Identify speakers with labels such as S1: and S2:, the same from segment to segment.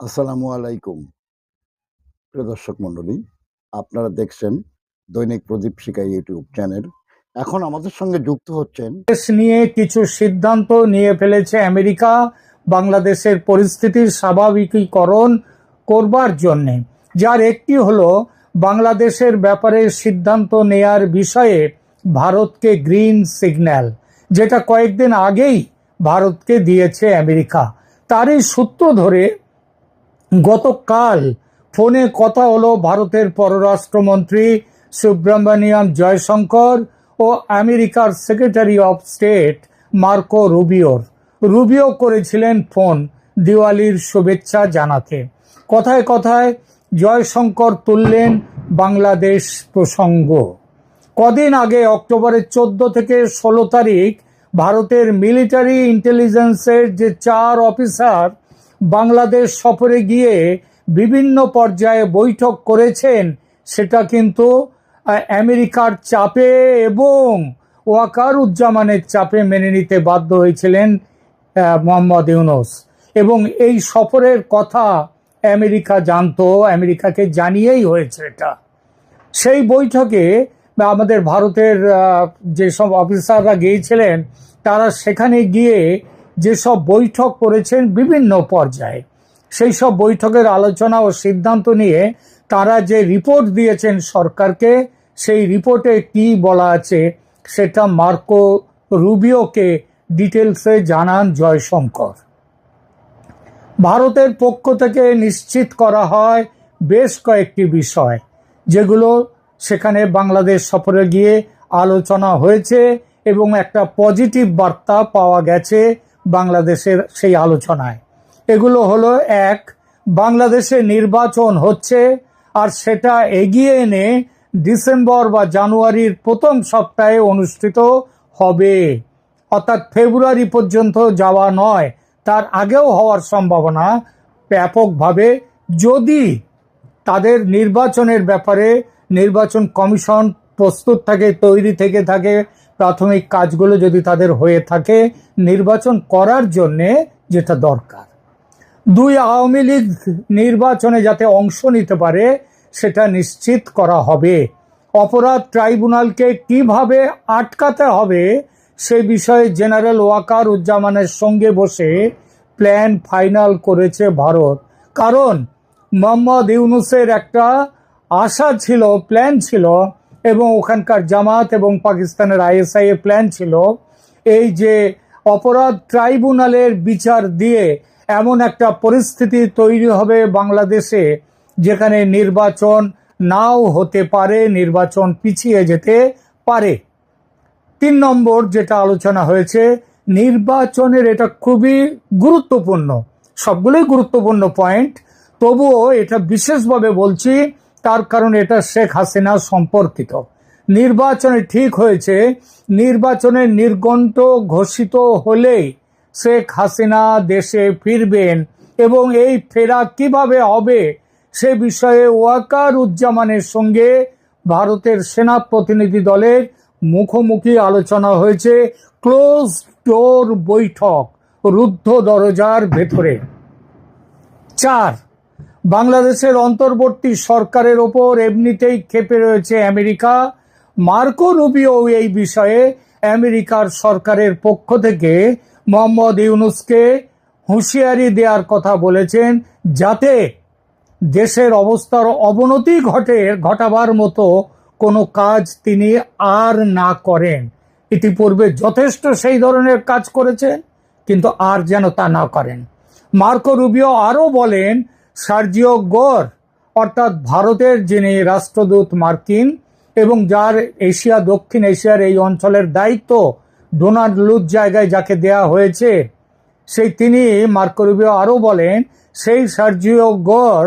S1: আসসালামু আলাইকুম। প্রিয় দর্শক মণ্ডলী, আপনারা দেখছেন দৈনিক প্রদীপ শিকা ইউটিউব চ্যানেল। এখন আমাদের সঙ্গে যুক্ত হচ্ছেন
S2: দেশ নিয়ে কিছু সিদ্ধান্ত নিয়ে ফেলেছে আমেরিকা। বাংলাদেশের পরিস্থিতির স্বাভাবিকীকরণ করবার জন্যে। যার একটি হলো, বাংলাদেশের ব্যাপারে সিদ্ধান্ত নেয়ার বিষয়ে ভারতকে গ্রিন সিগন্যাল, যেটা কয়েকদিন আগেই ভারতকে দিয়েছে আমেরিকা। তারই সূত্র ধরে গতকাল ফোনে কথা হলো ভারতের পররাষ্ট্রমন্ত্রী সুব্রমণিয়াম জয়শঙ্কর ও আমেরিকার সেক্রেটারি অফ স্টেট মার্কো রুবিওর। রুবিও করেছিলেন ফোন দিওয়ালির শুভেচ্ছা জানাতে। কথায় কথায় জয়শঙ্কর তুললেন বাংলাদেশ প্রসঙ্গ। কদিন আগে অক্টোবরের চোদ্দ থেকে ষোলো তারিখ ভারতের মিলিটারি ইন্টেলিজেন্সের যে চার অফিসার বাংলাদেশ সফরে গিয়ে বিভিন্ন পর্যায়ে বৈঠক করেছেন, সেটা কিন্তু আমেরিকার চাপে এবং ওয়াকার উজ্জামানের চাপে মেনে নিতে বাধ্য হয়েছিলেন মোহাম্মদ ইউনুস। এবং এই সফরের কথা আমেরিকা জানতো, আমেরিকাকে জানিয়েই হয়েছে এটা। সেই বৈঠকে আমাদের ভারতের যেসব অফিসাররা গিয়েছিলেন, তারা সেখানে গিয়ে যেসব বৈঠক করেছেন বিভিন্ন পর্যায়ে সেই সব বৈঠকের আলোচনা ও সিদ্ধান্ত নিয়ে তারা যে রিপোর্ট দিয়েছেন সরকারকে, সেই রিপোর্টে কি বলা আছে সেটা মার্কো রুবিওকে ডিটেলসে জানান জয়শঙ্কর। ভারতের পক্ষ থেকে নিশ্চিত করা হয় বেশ কয়েকটি বিষয়, যেগুলো সেখানে বাংলাদেশ সফরে গিয়ে আলোচনা হয়েছে এবং একটা পজিটিভ বার্তা পাওয়া গেছে বাংলাদেশের সেই আলোচনায়। এগুলো হলো এক, বাংলাদেশে নির্বাচন হচ্ছে আর সেটা এগিয়ে এনে ডিসেম্বর বা জানুয়ারির প্রথম সপ্তাহে অনুষ্ঠিত হবে। অর্থাৎ ফেব্রুয়ারি পর্যন্ত যাওয়া নয়, তার আগেও হওয়ার সম্ভাবনা ব্যাপকভাবে। যদি তাদের নির্বাচনের ব্যাপারে নির্বাচন কমিশন প্রস্তুত থাকে, তৈরি থেকে থাকে প্রাথমিক কাজগুলো যদি তাদের হয়ে থাকে, নির্বাচন করার জন্যে যেটা দরকার। দুই আওয়ামী লীগ নির্বাচনে যাতে অংশ নিতে পারে, সেটা নিশ্চিত করা হবে। অপরাধ ট্রাইব্যুনালকে কীভাবে আটকাতে হবে, সে বিষয়ে জেনারেল ওয়াকার উজ্জামানের সঙ্গে বসে প্ল্যান ফাইনাল করেছে ভারত। কারণ মোহাম্মদ ইউনুসের একটা আশা ছিল, প্ল্যান ছিল এবং ওখানকার জামাত এবং পাকিস্তানের আইএসআই এর প্ল্যান ছিল এই যে অপরাধ ট্রাইব্যুনালের বিচার দিয়ে এমন একটা পরিস্থিতি তৈরি হবে বাংলাদেশে যেখানে নির্বাচন নাও হতে পারে, নির্বাচন পিছিয়ে যেতে পারে। তিন নম্বর যেটা আলোচনা হয়েছে, নির্বাচনের এটা খুবই গুরুত্বপূর্ণ, সবগুলোই গুরুত্বপূর্ণ পয়েন্ট তবুও এটা বিশেষভাবে বলছি তার কারণ এটা শেখ হাসিনা সম্পর্কিত। নির্বাচনে ঠিক হয়েছে, নির্বাচনে নির্গন্ত ঘোষিত হলেই শেখ হাসিনা দেশে ফিরবেন এবং এই ফেরা কীভাবে হবে সে বিষয়ে ওয়াকার উজ্জামানের সঙ্গে ভারতের সেনা প্রতিনিধি দলের মুখোমুখি আলোচনা হয়েছে ক্লোজ ডোর বৈঠক রুদ্ধ দরজার ভেতরে। চার বাংলাদেশের অন্তর্বর্তী সরকারের ওপর এমনিতেই ক্ষেপে রয়েছে আমেরিকা। মার্কো রুবিও এই বিষয়ে আমেরিকার সরকারের পক্ষ থেকে মোহাম্মদ ইউনুসকে হুঁশিয়ারি দেওয়ার কথা বলেছেন যাতে দেশের অবস্থার অবনতি ঘটে, ঘটাবার মতো কোনো কাজ তিনি আর না করেন। ইতিপূর্বে যথেষ্ট সেই ধরনের কাজ করেছেন, কিন্তু আর যেন তা না করেন। মার্কো রুবিও আরও বলেন সার্জিও গোর, অর্থাৎ ভারতের যিনি রাষ্ট্রদূত মার্কিন এবং যার এশিয়া, দক্ষিণ এশিয়ার এই অঞ্চলের দায়িত্ব ডোনাল্ড লুজ জায়গায় যাকে দেয়া হয়েছে, সেই তিনি মার্কো রুবিও আরও বলেন, সেই সার্জিও গোর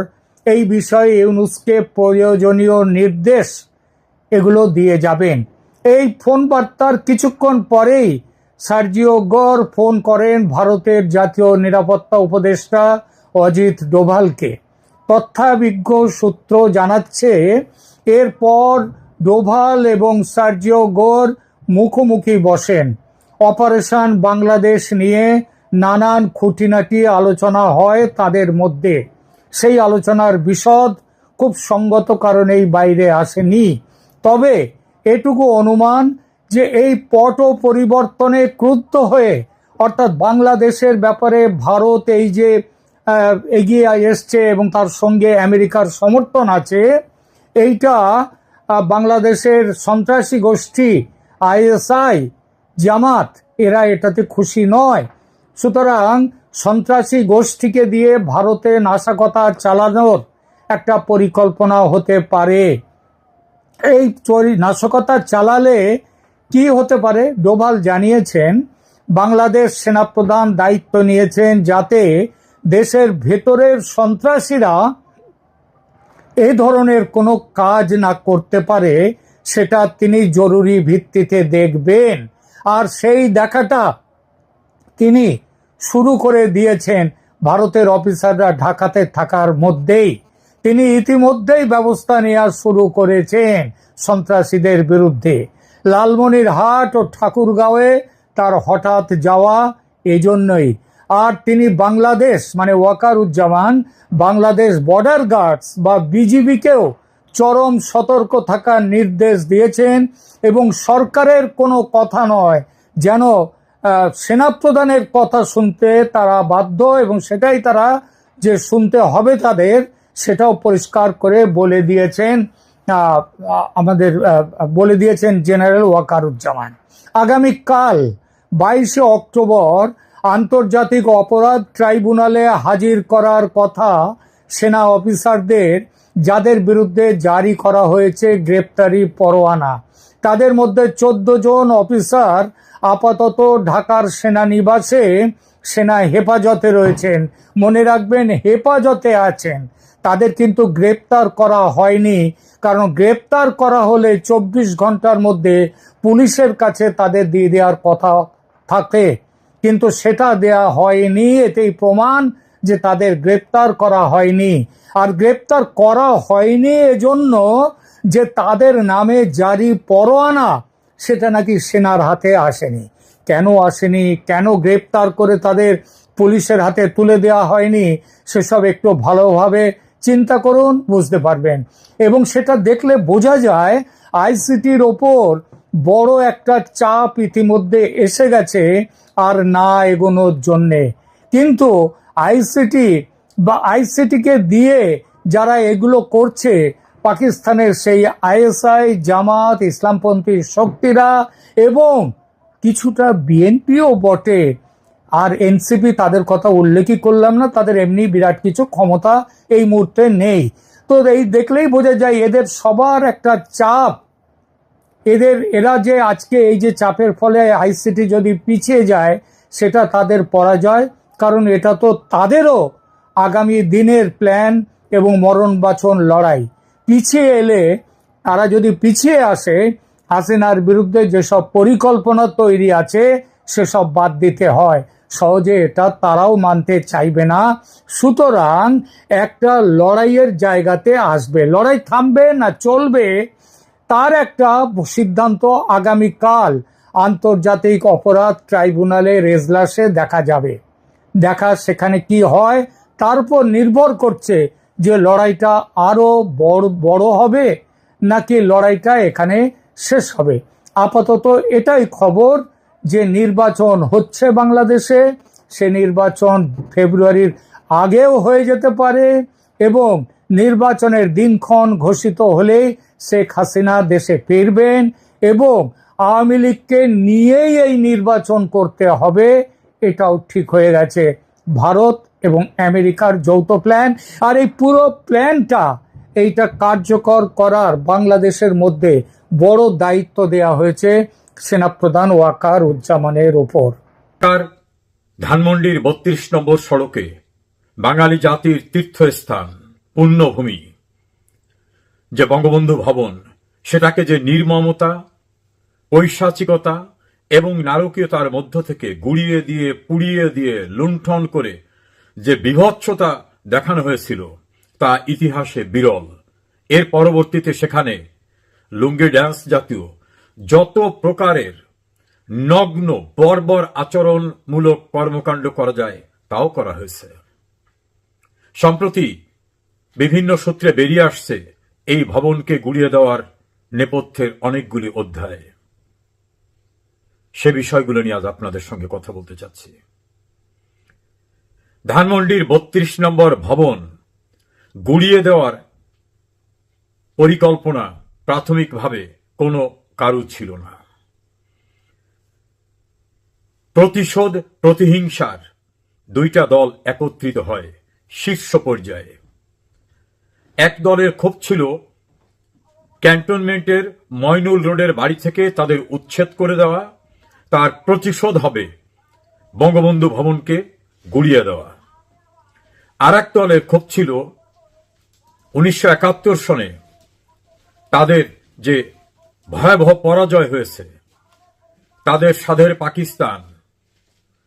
S2: এই বিষয়ে ইউনুসকে প্রয়োজনীয় নির্দেশ এগুলো দিয়ে যাবেন। এই ফোন বার্তার কিছুক্ষণ পরেই সার্জিও গড় ফোন করেন ভারতের জাতীয় নিরাপত্তা উপদেষ্টা অজিত ডোভালকে। তথ্যাবিজ্ঞ সূত্র জানাচ্ছে, এরপর ডোভাল এবং সার্জিও গোর মুখোমুখি বসেন। অপারেশন বাংলাদেশ নিয়ে নানান খুঁটিনাটি আলোচনা হয় তাদের মধ্যে। সেই আলোচনার বিশদ খুব সঙ্গত কারণেই বাইরে আসেনি। তবে এটুকু অনুমান যে এই পট পরিবর্তনে ক্রুদ্ধ হয়ে, অর্থাৎ বাংলাদেশের ব্যাপারে ভারত এই যে এগিয়ে এসছে এবং তার সঙ্গে আমেরিকার সমর্থন আছে। এইটা বাংলাদেশের সন্ত্রাসী গোষ্ঠী, আইএসআই, জামাত, এরা এটাতে খুশি নয়। সুতরাং সন্ত্রাসী গোষ্ঠীকে দিয়ে ভারতে নাশকতা চালানোর একটা পরিকল্পনা হতে পারে। এই চরি, নাশকতা চালালে কি হতে পারে? ডোভাল জানিয়েছেন, বাংলাদেশ সেনাপ্রধান দায়িত্ব নিয়েছেন যাতে দেশের ভেতরের সন্ত্রাসীরা এ ধরনের কোনো কাজ না করতে পারে, সেটা তিনি জরুরি ভিত্তিতে দেখবেন। আর সেই দেখাটা তিনি শুরু করে দিয়েছেন ভারতের অফিসাররা ঢাকাতে থাকার মধ্যেই। তিনি ইতিমধ্যেই ব্যবস্থা নেওয়া শুরু করেছেন সন্ত্রাসীদের বিরুদ্ধে। লালমনিরহাট ও ঠাকুরগাঁওয়ে তার হঠাৎ যাওয়া এজন্যই আর তিনি বাংলাদেশ মানে ওয়াকারুজ্জামান, বাংলাদেশ বর্ডার গার্ডস বা বিজিবিকেও চরম সতর্ক থাকার নির্দেশ দিয়েছেন এবং সরকারের কোনো কথা নয়, যেন সেনাপ্রধানের কথা শুনতে তারা বাধ্য এবং সেটাই তারা যে শুনতে হবে তাদের, সেটাও পরিষ্কার করে বলে দিয়েছেন আমাদের বলে দিয়েছেন জেনারেল ওয়াকারুজ্জামান। আগামীকাল বাইশে অক্টোবর আন্তর্জাতিক অপরাধ ট্রাইব্যুনালে হাজির করার কথা সেনা অফিসারদের, যাদের বিরুদ্ধে জারি করা হয়েছে গ্রেপ্তারি পরোয়ানা। তাদের মধ্যে চোদ্দ জন অফিসার, আপাতত ঢাকার সেনানিবাসে সেনা হেফাজতে রয়েছেন। মনে রাখবেন, হেফাজতে আছেন। তাদের কিন্তু গ্রেপ্তার করা হয়নি, কারণ গ্রেপ্তার করা হলে চব্বিশ ঘণ্টার মধ্যে পুলিশের কাছে তাদের দিয়ে দেওয়ার কথা থাকে। কিন্তু সেটা দেয়া হয়নি, এতেই প্রমাণ যে তাদের গ্রেপ্তার করা হয়নি। আর গ্রেপ্তার করা হয়নি এজন্য যে তাদের নামে জারি পরোয়ানা, সেটা নাকি সেনার হাতে আসেনি। কেন আসেনি? কেন গ্রেপ্তার করে তাদের পুলিশের হাতে তুলে দেওয়া হয়নি? সেসব একটু ভালোভাবে চিন্তা করুন, বুঝতে পারবেন। এবং সেটা দেখলে বোঝা যায়, আইসিটির ওপর বড় একটা চাপ ইতিমধ্যে এসে গেছে আর না এগোনোর জন্যে। কিন্তু আইসিটি বা আইসিটিকে দিয়ে যারা এগুলো করছে, পাকিস্তানের সেই আইএসআই, জামাত, ইসলামপন্থী শক্তিরা এবং কিছুটা বিএনপিও বটে, আর এনসিপি তাদের কথা উল্লেখই করলাম না, তাদের এমনি বিরাট কিছু ক্ষমতা এই মুহূর্তে নেই। তো এই দেখলেই বোঝা যায় এদের সবার একটা চাপ এদের, এরা যে আজকে এই যে চাপের ফলে আইসিটি যদি পিছিয়ে যায়, সেটা তাদের পরাজয়। কারণ এটা তো তাদেরও আগামী দিনের প্ল্যান এবং মরণ বাছন লড়াই। পিছিয়ে এলে, তারা যদি পিছিয়ে আসে, হাসিনার বিরুদ্ধে যেসব পরিকল্পনা তৈরি আছে, সেসব বাদ দিতে হয়। সহজে এটা তারাও মানতে চাইবে না। সুতরাং একটা লড়াইয়ের জায়গাতে আসবে। লড়াই থামবে না, চলবে। তার একটা সিদ্ধান্ত আগামীকাল আন্তর্জাতিক অপরাধ ট্রাইব্যুনালে রেজলাসে দেখা যাবে। দেখা সেখানে কি হয়, তার উপর নির্ভর করছে যে লড়াইটা আরও বড় বড় হবে নাকি লড়াইটা এখানে শেষ হবে। আপাতত এটাই খবর যে নির্বাচন হচ্ছে বাংলাদেশে। সে নির্বাচন ফেব্রুয়ারির আগেও হয়ে যেতে পারে এবং নির্বাচনের দিনক্ষণ ঘোষিত হলে শেখ হাসিনা দেশে ফিরবেন এবং আওয়ামী লীগকে নিয়েই এই নির্বাচন করতে হবে, এটাও ঠিক হয়ে গেছে। ভারত এবং আমেরিকার যৌথ প্ল্যান, আর এই পুরো প্ল্যানটা, এইটা কার্যকর করার বাংলাদেশের মধ্যে বড় দায়িত্ব দেয়া হয়েছে সেনাপ্রধান ওয়াকার উজ্জামানের ওপর।
S3: ঢাকার ধানমন্ডির বত্রিশ নম্বর সড়কে বাঙালি জাতির তীর্থস্থান। পুণ্যভূমি যে বঙ্গবন্ধু ভবন, সেটাকে যে নির্মমতা, ঐশাচিকতা এবং নারকীয়তার মধ্য থেকে গুড়িয়ে দিয়ে, পুড়িয়ে দিয়ে লুণ্ঠন করে যে বিভৎসতা দেখানো হয়েছিল, তা ইতিহাসে বিরল। এর পরবর্তীতে সেখানে লুঙ্গি ড্যান্স জাতীয় যত প্রকারের নগ্ন, বর্বর আচরণমূলক কর্মকাণ্ড করা যায়, তাও করা হয়েছে। সম্প্রতি বিভিন্ন সূত্রে বেরিয়ে আসছে এই ভবনকে গুড়িয়ে দেওয়ার নেপথ্যের অনেকগুলি অধ্যায়। সে বিষয়গুলো নিয়ে আজ আপনাদের সঙ্গে কথা বলতে চাচ্ছি। ধানমন্ডির বত্রিশ নম্বর ভবন গুড়িয়ে দেওয়ার পরিকল্পনা প্রাথমিকভাবে কোনো কারু ছিল না। প্রতিশোধ, প্রতিহিংসার দুইটা দল একত্রিত হয় শীর্ষ পর্যায়ে। এক দলের ক্ষোভ ছিল ক্যান্টনমেন্টের ময়নুল রোডের বাড়ি থেকে তাদের উচ্ছেদ করে দেওয়া, তার প্রতিশোধ হবে বঙ্গবন্ধু ভবনকে গুড়িয়ে দেওয়া। আর এক দলের ক্ষোভ ছিল উনিশশো একাত্তর সনে তাদের যে ভয়াবহ পরাজয় হয়েছে, তাদের স্বাধের পাকিস্তান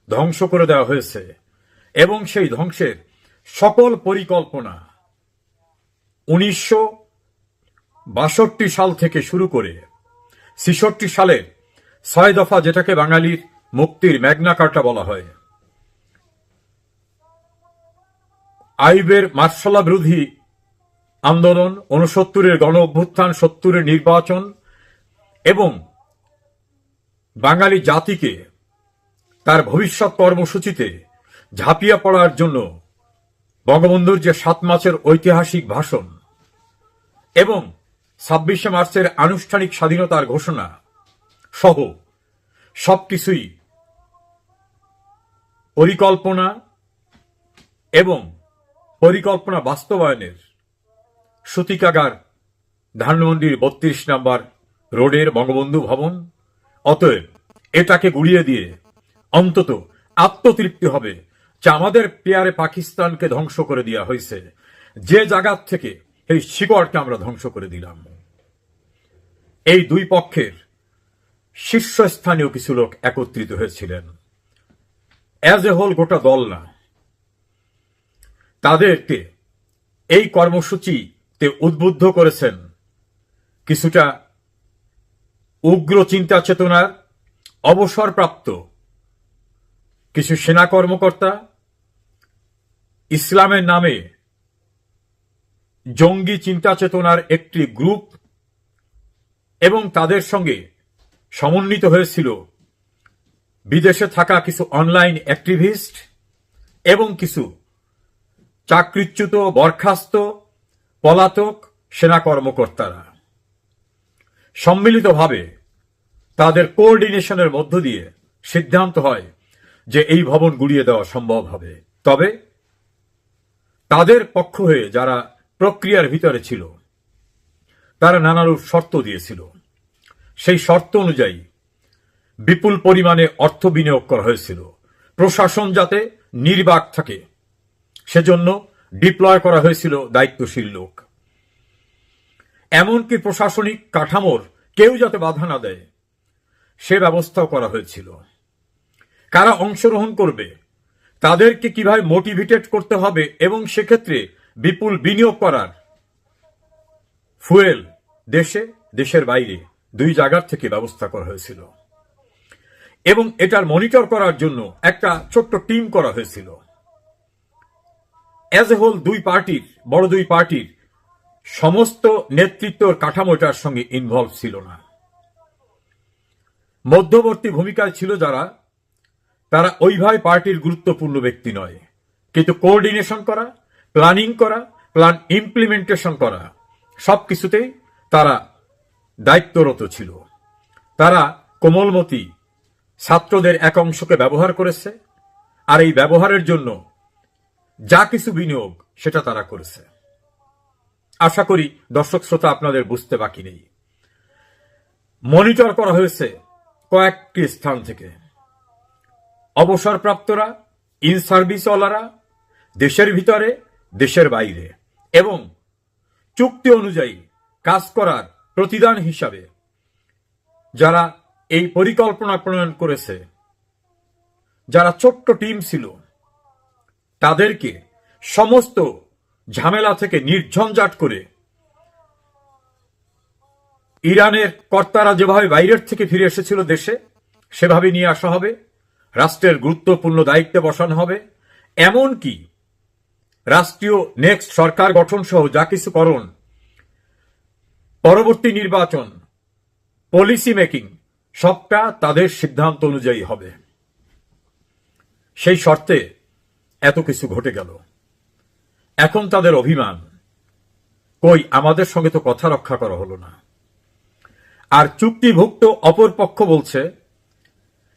S3: ধ্বংস করে দেওয়া হয়েছে এবং সেই ধ্বংসের সকল পরিকল্পনা উনিশশো বাষট্টি সাল থেকে শুরু করে ছেষট্টি সালের ছয় দফা যেটাকে বাঙালির মুক্তির ম্যাগনা কার্টা বলা হয়। আইবের মার্শালা বিরোধী আন্দোলন উনসত্তরের গণ অভ্যুত্থান, সত্তরের নির্বাচন এবং বাঙালি জাতিকে তার ভবিষ্যৎ কর্মসূচিতে ঝাঁপিয়ে পড়ার জন্য বঙ্গবন্ধুর যে সাত মাসের ঐতিহাসিক ভাষণ এবং ছাব্বিশে মার্চের আনুষ্ঠানিক স্বাধীনতার ঘোষণা সহ সবকিছুই পরিকল্পনা এবং পরিকল্পনা বাস্তবায়নের সূতিকাগার ধানমন্ডির বত্রিশ নম্বর রোডের বঙ্গবন্ধু ভবন। অতএব এটাকে গুড়িয়ে দিয়ে অন্তত আত্মতৃপ্তি হবে যে আমাদের পেয়ারে পাকিস্তানকে ধ্বংস করে দেওয়া হয়েছে। যে জায়গার থেকে এই শিকড়কে আমরা ধ্বংস করে দিলাম। এই দুই পক্ষের শীর্ষস্থানীয় কিছু লোক একত্রিত হয়েছিলেন। অ্যাজ এ হোল গোটা দল না। তাদেরকে এই কর্মসূচিতে উদ্বুদ্ধ করেছেন কিছুটা উগ্র চিন্তা চেতনার অবসরপ্রাপ্ত কিছু সেনা কর্মকর্তা ইসলামের নামে জঙ্গি চিন্তা চেতনার একটি গ্রুপ এবং তাদের সঙ্গে সমন্বিত হয়েছিল বিদেশে থাকা কিছু অনলাইন অ্যাক্টিভিস্ট এবং কিছু চাকরিচ্যুত, বরখাস্ত, পলাতক সেনা কর্মকর্তারা। সম্মিলিতভাবে তাদের কোঅর্ডিনেশনের মধ্য দিয়ে সিদ্ধান্ত হয় যে এই ভবন গুড়িয়ে দেওয়া সম্ভব হবে। তবে তাদের পক্ষ হয়ে যারা প্রক্রিয়ার ভিতরে ছিল, তারা নানারূপ শর্ত দিয়েছিল। সেই শর্ত অনুযায়ী বিপুল পরিমাণে অর্থ বিনিয়োগ করা হয়েছিল। প্রশাসন যাতে নির্বাক থাকে, সেজন্য ডিপ্লয় করা হয়েছিল দায়িত্বশীল লোক। এমনকি প্রশাসনিক কাঠামোর কেউ যাতে বাধা না দেয়, সে ব্যবস্থাও করা হয়েছিল। কারা অংশগ্রহণ করবে তাদেরকে কীভাবে মোটিভেটেড করতে হবে এবং সেক্ষেত্রে বিপুল বিনিয়োগ করার ফুয়েল দেশে, দেশের বাইরে দুই জায়গার থেকে ব্যবস্থা করা হয়েছিল। এবং এটার মনিটর করার জন্য একটা ছোট্ট টিম করা হয়েছিল। অ্যাজ এ হোল দুই পার্টির, বড় দুই পার্টির সমস্ত নেতৃত্বর কাঠামোটার সঙ্গে ইনভলভ ছিল না। মধ্যবর্তী ভূমিকায় ছিল যারা তারা ওইভাবে পার্টির গুরুত্বপূর্ণ ব্যক্তি নয়। কিন্তু কোঅর্ডিনেশন করা প্ল্যানিং করা প্ল্যান ইমপ্লিমেন্টেশন করা সব সবকিছুতেই তারা দায়িত্বরত ছিল। তারা কোমলমতি ছাত্রদের এক অংশকে ব্যবহার করেছে আর এই ব্যবহারের জন্য যা কিছু বিনিয়োগ সেটা তারা করেছে। আশা করি দর্শক শ্রোতা আপনাদের বুঝতে বাকি নেই। মনিটর করা হয়েছে কয়েকটি স্থান থেকে। অবসরপ্রাপ্তরা ইন সার্ভিসওয়ালারা, দেশের ভিতরে, দেশের বাইরে এবং চুক্তি অনুযায়ী কাজ করার প্রতিদান হিসাবে যারা এই পরিকল্পনা প্রণয়ন করেছে, যারা ছোট্ট টিম ছিল, তাদেরকে সমস্ত ঝামেলা থেকে নির্ঝঞ্ঝাট করে ইরানের কর্তারা যেভাবে বাইরের থেকে ফিরে এসেছিল দেশে, সেভাবে নিয়ে আসা হবে। রাষ্ট্রের গুরুত্বপূর্ণ দায়িত্বে বসানো হবে। এমনকি রাষ্ট্রীয় নেক্সট সরকার গঠন সহ যা কিছু করণ, পরবর্তী নির্বাচন পলিসি মেকিং সবটা তাদের সিদ্ধান্ত অনুযায়ী হবে। সেই শর্তে এত কিছু ঘটে গেল। এখন তাদের অভিমান, কই আমাদের সঙ্গে তো কথা রক্ষা করা হলো না। আর চুক্তিভুক্ত অপর পক্ষ বলছে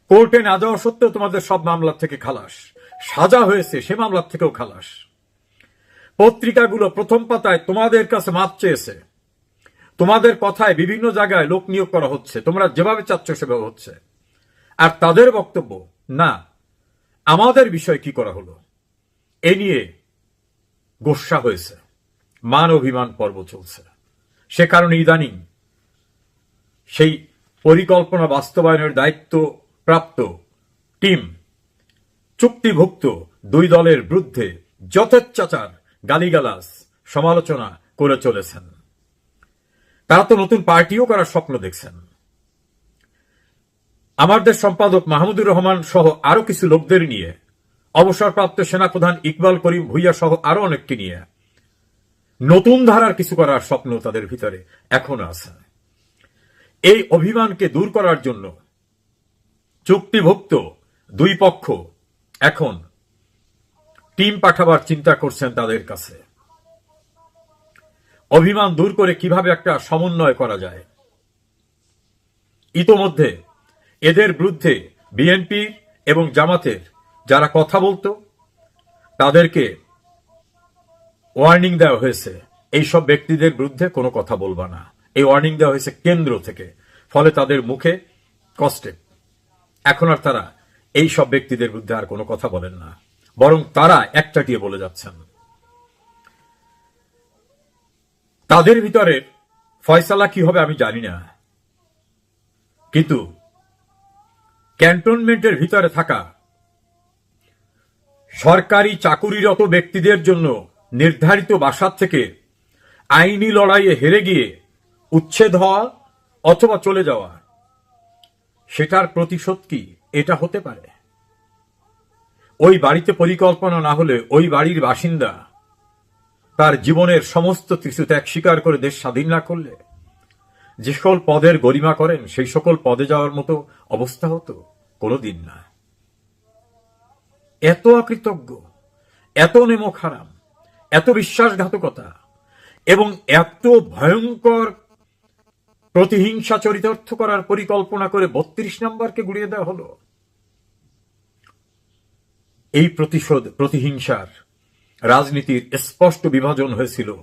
S3: কোর্টে না যাওয়া সত্ত্বেও তোমাদের সব মামলা থেকে খালাস। সাজা হয়েছে, সে মামলার থেকেও খালাস। পত্রিকাগুলো প্রথম পাতায় তোমাদের কাছে মাপ চেয়েছে। তোমাদের কথায় বিভিন্ন জায়গায় লোক নিয়োগ করা হচ্ছে। তোমরা যেভাবে চাচ্ছ সেভাবে হচ্ছে। আর তাদের বক্তব্য, না, আমাদের বিষয় কি করা হলো? এ নিয়ে গোসা হয়েছে। মান অভিমান পর্ব চলছে। সে কারণে ইদানিং সেই পরিকল্পনা বাস্তবায়নের দায়িত্ব প্রাপ্ত টিম। চুক্তিভুক্ত দুই দলের বিরুদ্ধে যথেচ্ছাচার গালিগালাজ সমালোচনা করে চলেছেন। তারা তো নতুন পার্টিও করার স্বপ্ন দেখছেন। আমাদের সম্পাদক মাহমুদুর রহমান সহ আরও কিছু লোকদের নিয়ে, অবসরপ্রাপ্ত সেনাপ্রধান ইকবাল করিম ভুইয়া সহ আরও অনেককে নিয়ে নতুন ধারার কিছু করার স্বপ্ন তাদের ভিতরে এখনও আছে। এই অভিমানকে দূর করার জন্য চুক্তিভুক্ত দুই পক্ষ এখন টিম পাঠাবার চিন্তা করছেন তাদের কাছে। অভিমান দূর করে কীভাবে একটা সমন্বয় করা যায়? ইতোমধ্যে এদের বিরুদ্ধে বিএনপি এবং জামাতের যারা কথা বলতো, তাদেরকে ওয়ার্নিং দেওয়া হয়েছে। এইসব ব্যক্তিদের বিরুদ্ধে কোনো কথা বলবা না। এই ওয়ার্নিং দেওয়া হয়েছে কেন্দ্র থেকে। ফলে তাদের মুখে কষ্টে এখন আর তারা এই সব ব্যক্তিদের বিরুদ্ধে আর কোনো কথা বলেন না। বরং তারা একটাটিয়ে বলে যাচ্ছেন। তাদের ভিতরে ফয়সালা কি হবে আমি জানি না। কিন্তু ক্যান্টনমেন্টের ভিতরে থাকা সরকারি চাকুরিরত ব্যক্তিদের জন্য নির্ধারিত বাসার থেকে আইনি লড়াইয়ে হেরে গিয়ে উচ্ছেদ হওয়া অথবা চলে যাওয়া সেটার প্রতিশোধ কি? এটা হতে পারে। ওই বাড়িতে পরিকল্পনা না হলে ওই বাড়ির বাসিন্দা তার জীবনের সমস্ত কিছু ত্যাগ স্বীকার করে দেশ স্বাধীন না করলে? যে সকল পদের গরিমা করেন, সেই সকল পদে যাওয়ার মতো অবস্থা হতো কোনোদিন না। এত অকৃতজ্ঞ, এত নেমক হারাম এত বিশ্বাসঘাতকতা এবং এত ভয়ঙ্কর প্রতিহিংসা চরিতার্থ করার পরিকল্পনা করে বত্রিশ নম্বরকে গুড়িয়ে দেওয়া হলো। এই প্রতিশোধ, প্রতিহিংসার রাজনীতির স্পষ্ট বিভাজন হয়েছিল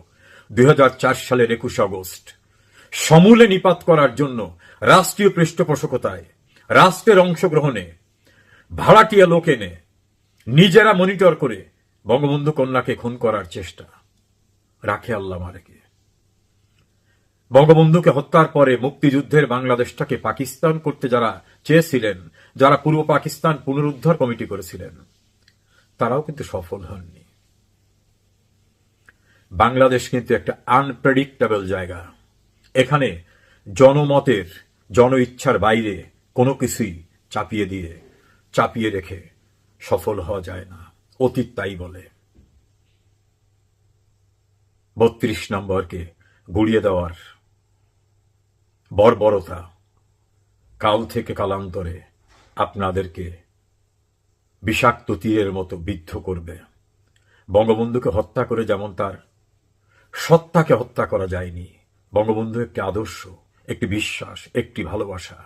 S3: দুই হাজার চার সালের একুশ আগস্ট। সমূলে নিপাত করার জন্য রাষ্ট্রীয় পৃষ্ঠপোষকতায়, রাষ্ট্রের অংশগ্রহণে ভাড়াটিয়া লোক এনে নিজেরা মনিটর করে বঙ্গবন্ধু কন্যাকে খুন করার চেষ্টা। রাখে আল্লাহ মারেকে বঙ্গবন্ধুকে হত্যার পরে মুক্তিযুদ্ধের বাংলাদেশটাকে পাকিস্তান করতে যারা চেয়েছিলেন, যারা পূর্ব পাকিস্তান পুনরুদ্ধার কমিটি করেছিলেন, তারাও কিন্তু সফল হননি। বাংলাদেশ কিন্তু একটা আনপ্রেডিক্টেবল জায়গা। এখানে জনমতের জন ইচ্ছার বাইরে কোনো কিছুই চাপিয়ে দিয়ে, চাপিয়ে রেখে সফল হওয়া যায় না। অতীত তাই বলে। বত্রিশ নম্বরকে গুড়িয়ে দেওয়ার বর্বরতা, কাল থেকে কালান্তরে আপনাদেরকে বিষাক্ত তীরের মতো বিদ্ধ করবে। বঙ্গবন্ধুকে হত্যা করে যেমন তার সত্তাকে হত্যা করা যায়নি, বঙ্গবন্ধু একটি আদর্শ, একটি বিশ্বাস, একটি ভালোবাসা,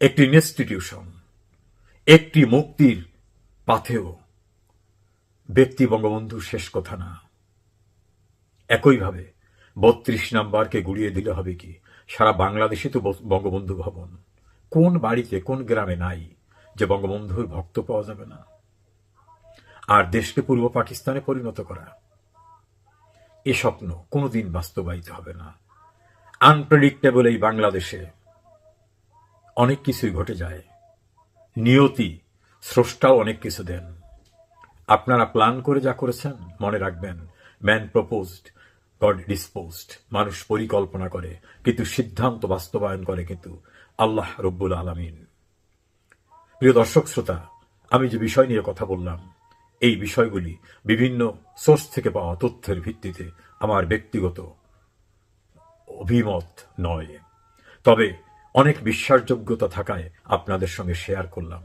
S3: একটি ইনস্টিটিউশন একটি মুক্তির পাথেও ব্যক্তি বঙ্গবন্ধু শেষ কথা না। একইভাবে বত্রিশ নাম্বারকে গুড়িয়ে দিলে হবে কি? সারা বাংলাদেশে তো বঙ্গবন্ধু ভবন। কোন বাড়িতে, কোন গ্রামে নাই যে বঙ্গবন্ধুর ভক্ত পাওয়া যাবে না। আর দেশকে পূর্ব পাকিস্তানে পরিণত করা, এ স্বপ্ন কোনোদিন বাস্তবায়িত হবে না। আনপ্রেডিক্টেবল এই বাংলাদেশে অনেক কিছুই ঘটে যায়। নিয়তি, স্রষ্টাও অনেক কিছু দেন। আপনারা প্ল্যান করে যা করেছেন, মনে রাখবেন। ম্যান প্রপোজড গড ডিসপোজড মানুষ পরিকল্পনা করে, কিন্তু সিদ্ধান্ত বাস্তবায়ন করে কিন্তু আল্লাহ রব্বুল আলমিন। প্রিয় দর্শক শ্রোতা, আমি যে বিষয় নিয়ে কথা বললাম, এই বিষয়গুলি বিভিন্ন সোর্স থেকে পাওয়া তথ্যের ভিত্তিতে আমার ব্যক্তিগত অভিমত নয়। তবে অনেক বিশ্বাসযোগ্যতা থাকায় আপনাদের সঙ্গে শেয়ার করলাম।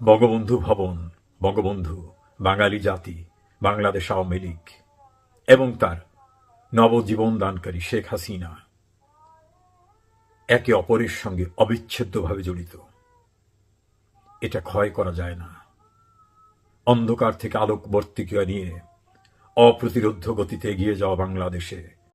S3: বঙ্গবন্ধু ভবন, বঙ্গবন্ধু, বাঙালি জাতি, বাংলাদেশ আওয়ামী লীগ এবং তার নবজীবন দানকারী শেখ হাসিনা একে অপরের সঙ্গে অবিচ্ছেদ্যভাবে জড়িত। এটা ক্ষয় করা যায় না। অন্ধকার থেকে আলোকবর্তিকা নিয়ে অপ্রতিরোধ্য গতিতে এগিয়ে যাওয়া বাংলাদেশে